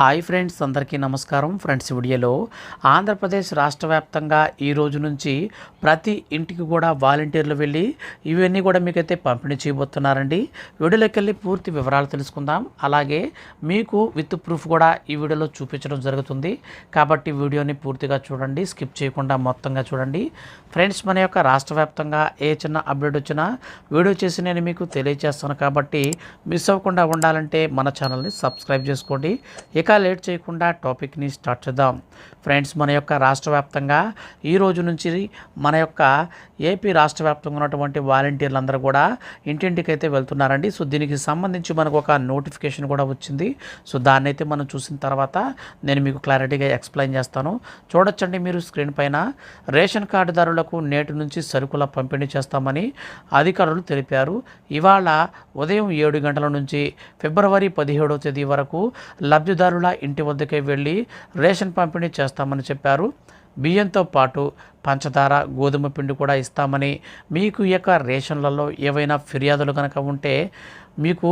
Hi friends అందరికీ నమస్కారం. Friends వీడియోలో ఆంధ్రప్రదేశ్ రాష్ట్ర వ్యాప్తంగా ఈ రోజు నుంచి ప్రతి ఇంటికి కూడా వాలంటీర్లు వెళ్ళి ఇవన్నీ కూడా మీకైతే పంపిణీ చేయబోతున్నారండి. వీడియోలోకి వెళ్ళి పూర్తి వివరాలు తెలుసుకుందాం. అలాగే మీకు విత్ ప్రూఫ్ కూడా ఈ వీడియోలో చూపించడం జరుగుతుంది. కాబట్టి వీడియోని పూర్తిగా చూడండి స్కిప్ చేయకుండా మొత్తంగా చూడండి. ఫ్రెండ్స్ మన యొక్క రాష్ట్ర వ్యాప్తంగా ఏ చిన్న అప్డేట్ వచ్చినా వీడియో చేసి నేను మీకు తెలియజేస్తాను కాబట్టి మిస్ అవ్వకుండా ఉండాలంటే మన ఛానల్ని సబ్స్క్రైబ్ చేసుకోండి. ఇక ఇంకా లేట్ చేయకుండా టాపిక్ని స్టార్ట్ చేద్దాం. ఫ్రెండ్స్ మన యొక్క రాష్ట్ర వ్యాప్తంగా ఈ రోజు నుంచి మన యొక్క ఏపీ రాష్ట్ర వ్యాప్తంగా ఉన్నటువంటి వాలంటీర్లు అందరూ కూడా ఇంటింటికైతే వెళ్తున్నారండి. సో దీనికి సంబంధించి మనకు ఒక నోటిఫికేషన్ కూడా వచ్చింది. సో దాన్ని అయితే మనం చూసిన తర్వాత నేను మీకు క్లారిటీగా ఎక్స్ప్లెయిన్ చేస్తాను. చూడొచ్చండి మీరు స్క్రీన్ పైన. రేషన్ కార్డుదారులకు నేటి నుంచి సరుకుల పంపిణీ చేస్తామని అధికారులు తెలిపారు. ఇవాళ ఉదయం ఏడు గంటల నుంచి ఫిబ్రవరి పదిహేడవ తేదీ వరకు లబ్ధిదారు లబ్ధిదారుల ఇంటి వద్దకే వెళ్ళి రేషన్ పంపిణీ చేస్తామని చెప్పారు. బియ్యంతో పాటు పంచదార గోధుమ పిండి కూడా ఇస్తామని. మీకు ఈ యొక్క రేషన్లలో ఏవైనా ఫిర్యాదులు కనుక ఉంటే మీకు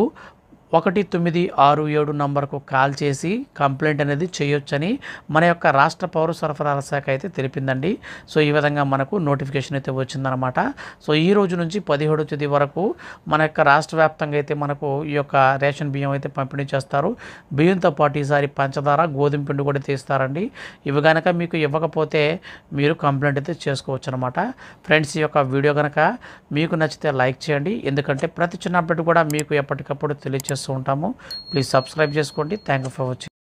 ఒకటి తొమ్మిది ఆరు ఏడు నంబర్కు కాల్ చేసి కంప్లైంట్ అనేది చేయొచ్చని మన యొక్క రాష్ట్ర పౌర సరఫరాల శాఖ అయితే తెలిపిందండి. సో ఈ విధంగా మనకు నోటిఫికేషన్ అయితే వచ్చిందనమాట సో ఈ రోజు నుంచి పదిహేడు తేదీ వరకు మన యొక్క రాష్ట్ర వ్యాప్తంగా అయితే మనకు ఈ యొక్క రేషన్ బియ్యం అయితే పంపిణీ చేస్తారు. బియ్యంతో పాటు ఈసారి పంచదార గోధుమ పిండి కూడా తీస్తారండి. ఇవి కనుక మీకు ఇవ్వకపోతే మీరు కంప్లైంట్ అయితే చేసుకోవచ్చు అనమాట ఫ్రెండ్స్ ఈ యొక్క వీడియో కనుక మీకు నచ్చితే లైక్ చేయండి. ఎందుకంటే ప్రతి చిన్న అప్డేట్ కూడా మీకు ఎప్పటికప్పుడు చేస్తూ ఉంటాము. ప్లీజ్ సబ్స్క్రైబ్ చేసుకోండి. Thank you for watching